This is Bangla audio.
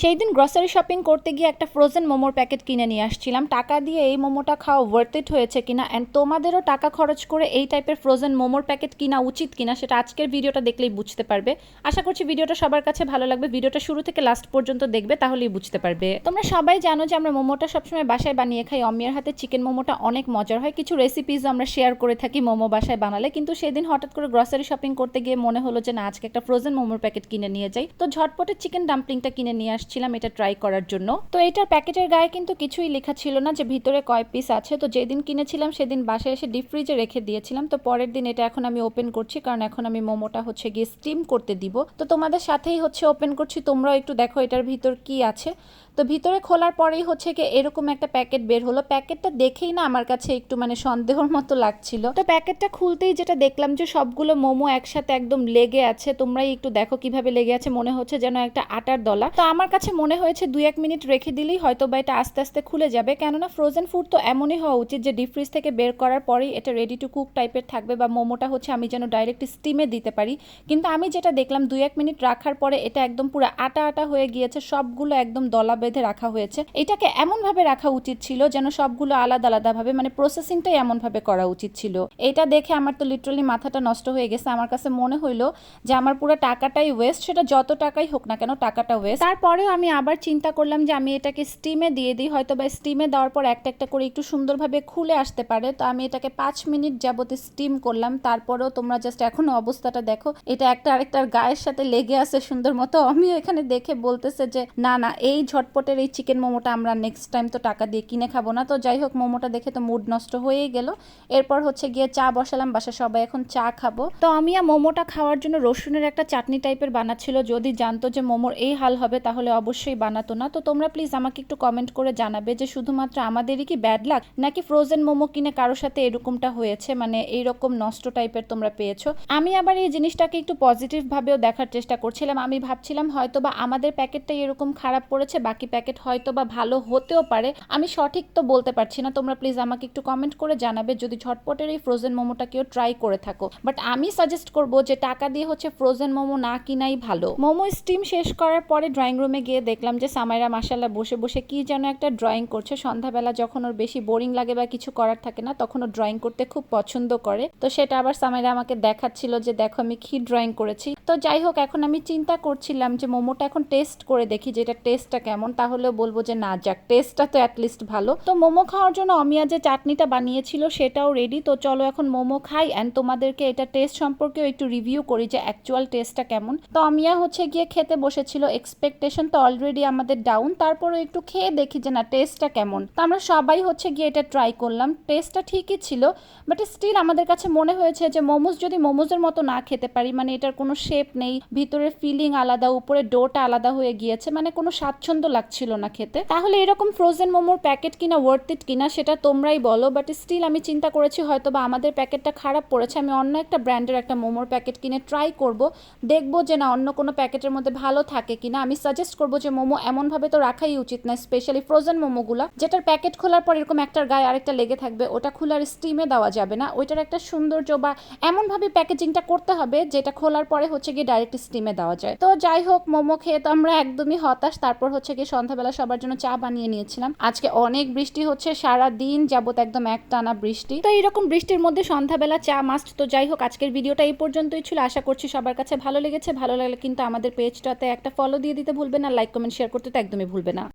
সেই দিন গ্রসারি শপিং করতে গিয়ে একটা ফ্রোজেন মোমোর প্যাকেট কিনে নিয়ে আসছিলাম। টাকা দিয়ে এই মোমোটা খাওয়া ওয়ার্থ হয়েছে কিনা? অ্যান্ড তোমাদেরও টাকা খরচ করে এই টাইপের ফ্রোজেন মোমোর প্যাকেট কিনা উচিত কিনা সেটা আজকের ভিডিওটা দেখলেই বুঝতে পারবে। আশা করছি ভিডিওটা সবার কাছে ভালো লাগবে। ভিডিওটা শুরু থেকে লাস্ট পর্যন্ত দেখবে, তাহলেই বুঝতে পারবে। তোমরা সবাই জানো যে আমরা মোমোটা সবসময় বাসায় বানিয়ে খাই। অমিয়ার হাতে চিকেন মোমোটা অনেক মজার হয়। কিছু রেসিপিস আমরা শেয়ার করে থাকি মোমো বাসায় বানালে। কিন্তু সেদিন হঠাৎ করে গ্রসারি শপিং করতে গিয়ে মনে হলো যে না, আজকে একটা ফ্রোজেন মোমোর প্যাকেট কিনে নিয়ে যাই। তো ঝটপটে চিকেন ডাম্পলিংটা কিনে নিয়ে আসছিলাম এটা ট্রাই করার জন্য। তো এটার প্যাকেটের গায়ে কিন্তু কিছুই লেখা ছিল না যে ভিতরে কয় পিস আছে। তো যেদিন কিনেছিলাম সেদিন বাসায় এসে ডিপ ফ্রিজে রেখে দিয়েছিলাম। তো পরের দিন এটা এখন আমি ওপেন করছি কারণ এখন আমি মোমোটা হচ্ছে গিয়ে স্টিম করতে দিব। তো তোমাদের সাথেই হচ্ছে ওপেন করছি। তোমরাও একটু দেখো এটার ভিতর কি আছে। তো ভিতরে খোলার পরেই হচ্ছে কি এরকম একটা প্যাকেট বের হলো। প্যাকেটটা দেখেই না আমার কাছে একটু মানে সন্দেহর মতো লাগছিল। তো প্যাকেটটা খুলতেই যেটা দেখলাম যে সবগুলো মোমো একসাথে একদম লেগে আছে। তোমরাই একটু দেখো কীভাবে লেগে আছে। মনে হচ্ছে যেন একটা আটার দলা। তো আমার কাছে মনে হয়েছে দুই এক মিনিট রেখে দিলেই হয়তো বা এটা আস্তে আস্তে খুলে যাবে। কেননা ফ্রোজেন ফুড তো এমনই হওয়া উচিত যে ডিপ ফ্রিজ থেকে বের করার পরেই এটা রেডি টু কুক টাইপের থাকবে বা মোমোটা হচ্ছে আমি যেন ডাইরেক্ট স্টিমে দিতে পারি। কিন্তু আমি যেটা দেখলাম দুই এক মিনিট রাখার পরে এটা একদম পুরো আটা আটা হয়ে গিয়েছে। সবগুলো একদম দলা বেঁধে রাখা হয়েছে। এটাকে এমনভাবে রাখা উচিত ছিল যেন সবগুলো আলাদা আলাদাভাবে মানে প্রসেসিংটাই এমনভাবে করা উচিত ছিল। এটা দেখে আমার তো লিটারালি মাথাটা নষ্ট হয়ে গেছে। আমার কাছে মনে হইল যে আমার পুরো টাকাটাই ওয়েস্ট সেটা যত টাকাই হোক না কেন টাকাটা ওয়েস্ট তারপরেও আমি আবার চিন্তা করলাম যে আমি এটাকে স্টিমে দিয়ে দিই, হয়তো বা স্টিমে দেওয়ার পর একটা একটা করে একটু সুন্দরভাবে খুলে আসতে পারে। তো আমি এটাকে পাঁচ মিনিট যাবতে স্টিম করলাম। তারপরেও তোমরা জাস্ট এখনও অবস্থাটা দেখো। এটা একটা আরেকটার গায়ের সাথে লেগে আছে সুন্দর মতো। আমিও এখানে দেখে বলতেছে যে, না না, এই ঝটপটের এই চিকেন মোমোটা আমরা নেক্সট টাইম তো টাকা দিয়ে কিনে খাব না। তো যাই হোক, মোমোটা দেখে তো মুড নষ্ট হয়েই গেল। এরপর হচ্ছে গিয়ে চা বসালাম বাসা সবাই এখন চা খাব। তো আমি আর মোমোটা খাওয়ার জন্য রসুনের একটা চাটনি টাইপের বানাচ্ছিল। যদি জানতো যে মোমোর এই হাল হবে, তাহলে অবশ্যই বানাতো না। তো তোমরা প্লিজ আমাকে একটু কমেন্ট করে জানাবে যে শুধুমাত্র আমাদেরই কি ব্যাড লাগ নাকি ফ্রোজেন মোমো কিনে কারোর সাথে এরকমটা হয়েছে? মানে এইরকম নষ্ট টাইপের তোমরা পেয়েছ। আমি আবার এই জিনিসটাকে একটু পজিটিভ ভাবেও দেখার চেষ্টা করছিলাম। আমি ভাবছিলাম হয়তো বা আমাদের প্যাকেটটাই এরকম খারাপ পড়েছে, বাকি প্যাকেট হয়তো বা ভালো হতেও পারে। আমি সঠিক তো বলতে পারছি না। তোমরা প্লিজ আমাকে একটু কমেন্ট করে জানাবে। যদি ঝটপটের এই ফ্রোজেন মোমোটা কেউ ট্রাই করে থাকো। বাট আমি সাজেস্ট করব যে টাকা দিয়ে হচ্ছে ফ্রোজেন মোমো না কিনাই ভালো। মোমো স্টিম শেষ করার পরে ড্রয়িং রুমে গিয়ে দেখলাম যে সামাইরা মাসাল্লাহ বসে বসে কি যেন একটা ড্রয়িং করছে। সন্ধ্যাবেলা যখন ওর বেশি বোরিং লাগে বা কিছু করার থাকে না, তখন ও ড্রয়িং করতে খুব পছন্দ করে। তো সেটা আবার সামাইরা আমাকে দেখাচ্ছিল যে দেখো আমি কি ড্রয়িং করেছি। তো যাই হোক, এখন আমি চিন্তা করছিলাম যে মোমোটা এখন টেস্ট করে দেখি যে এটা টেস্টটা কেমন। তাহলে বলব যে না যাক টেস্টটা তো অ্যাটলিস্ট ভালো। তো মোমো খাওয়ার জন্য অমিয়া যে চাটনিটা বানিয়েছিল সেটাও রেডি তো চলো এখন মোমো খাই অ্যান্ড তোমাদেরকে এটা টেস্ট সম্পর্কেও একটু রিভিউ করি যে অ্যাকচুয়াল টেস্টটা কেমন। তো অমিয়া হচ্ছে গিয়ে খেতে বসেছিল এক্সপেকটেশন তো অলরেডি আমাদের ডাউন তারপরে একটু খেয়ে দেখি যে না টেস্টটা কেমন। তো আমরা সবাই হচ্ছে গিয়ে এটা ট্রাই করলাম। টেস্টটা ঠিকই ছিল বাট স্টিল আমাদের কাছে মনে হয়েছে যে মোমোজ যদি মোমোজের মতো না খেতে পারি মানে এটার কোনো শেপ নেই, ভিতরের ফিলিং আলাদা, উপরে ডোটা আলাদা হয়ে গিয়েছে মানে কোনো স্বাচ্ছন্দ্য লাগছিল না খেতে। তাহলে এরকম ফ্রোজেন মোমোর প্যাকেট কিনা ওয়ার্থ ইট কিনা সেটা তোমরাই বলো বাট স্টিল আমি চিন্তা করেছি হয়তো বা আমাদের প্যাকেটটা খারাপ পড়েছে, আমি অন্য একটা ব্র্যান্ডের একটা মোমোর প্যাকেট কিনে ট্রাই করব, দেখব যে না, অন্য কোনো প্যাকেটের মধ্যে ভালো থাকে কিনা। আমি সাজেস্ট করব যে মোমো এমনভাবে তো রাখাই উচিত না স্পেশালি ফ্রোজেন মোমোগুলো, যেটার প্যাকেট খোলার পর এরকম একটার গায়ে আরেকটা লেগে থাকবে, ওটা খোলার স্টিমে দেওয়া যাবে না। ওইটার একটা সৌন্দর্য বা এমনভাবে প্যাকেজিংটা করতে হবে, যেটা খোলার পরে হচ্ছে গিয়ে ডাইরেক্ট স্টিমে দেওয়া যায়। তো যাই হোক, মোমো খেয়ে তো আমরা একদমই হতাশ। তারপর হচ্ছে গিয়ে সন্ধ্যাবেলা সবার জন্য চা বানিয়ে নিয়েছিলাম। আজকে অনেক বৃষ্টি হচ্ছে সারা দিন যাবত একদম এক টানা বৃষ্টি। তো এইরকম বৃষ্টির মধ্যে সন্ধ্যাবেলা চা মাস্ট তো যাই হোক, আজকের ভিডিওটা এই পর্যন্তই ছিল। আশা করছি সবার কাছে ভালো লেগেছে। ভালো লাগলে কিন্তু আমাদের পেজটাতে একটা ফলো দিয়ে দিতে ভুলবে না। লাইক কমেন্ট শেয়ার করতে তো একদমই ভুলবে না।